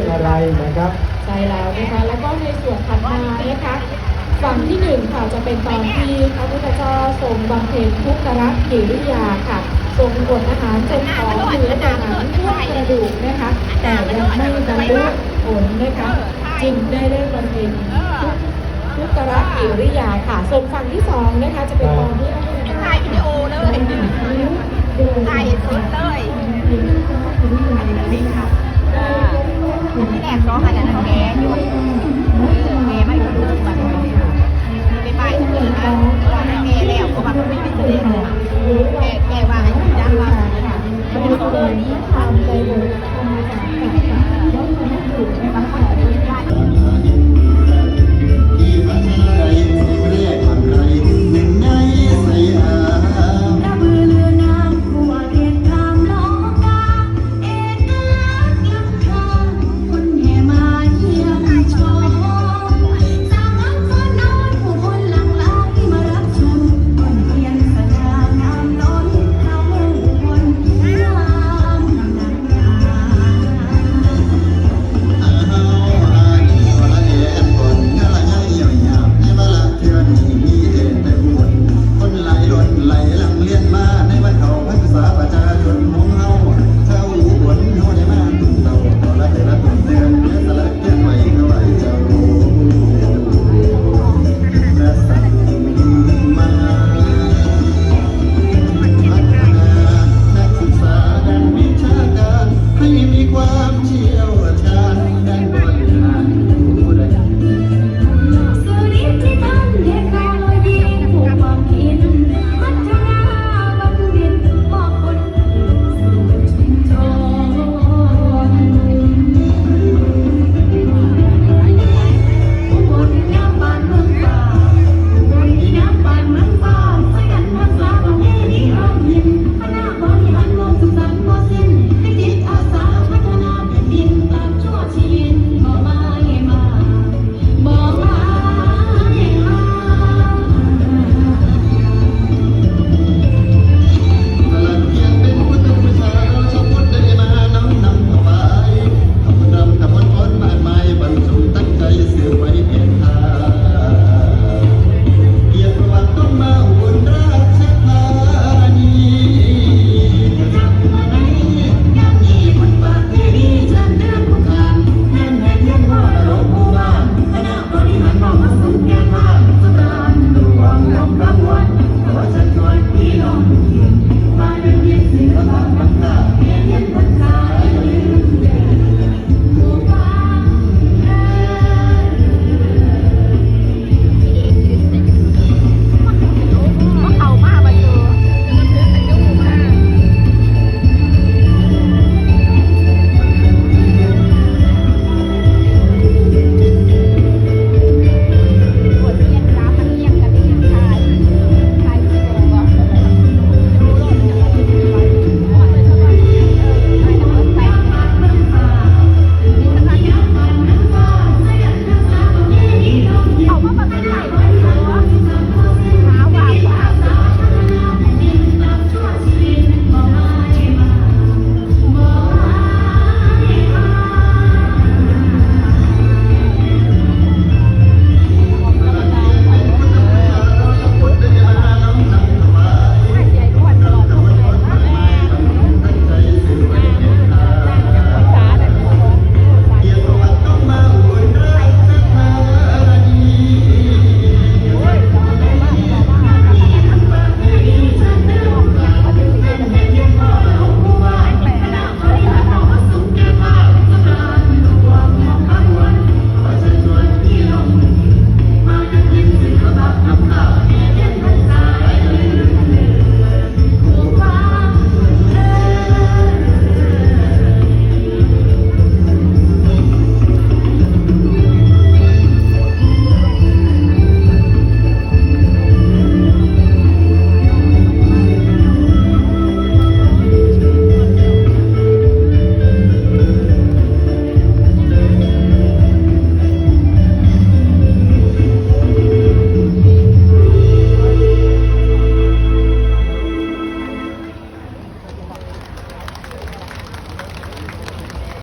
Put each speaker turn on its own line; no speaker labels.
รื่องอะไรนะครับ
ใช่แล้วนะคะแล้วก็ในส่วนถัดมานะคะฝั่งที่หนึ่งค่ะจะเป็นตอนที่พระพุทธเจ้าทรงบำเพ็ญทุกขรัตกิริยาค่ะทรงอดอาหารจนท้องเหลือแต่หนังท่วมกระดูกนะคะ แต่ยังไม่บรรลุผลนะคะจึงได้ได้บำเพ็ญทุกทุกขรัตกิริยาค่ะส่วนฝั่งที่สองนะคะจะเป็นตอนที่พระพุทธเจ้า
ถ่ายวิดีโอเลยถ่ายสดเลย ที่แรกน้องอันนั้นแกอยู่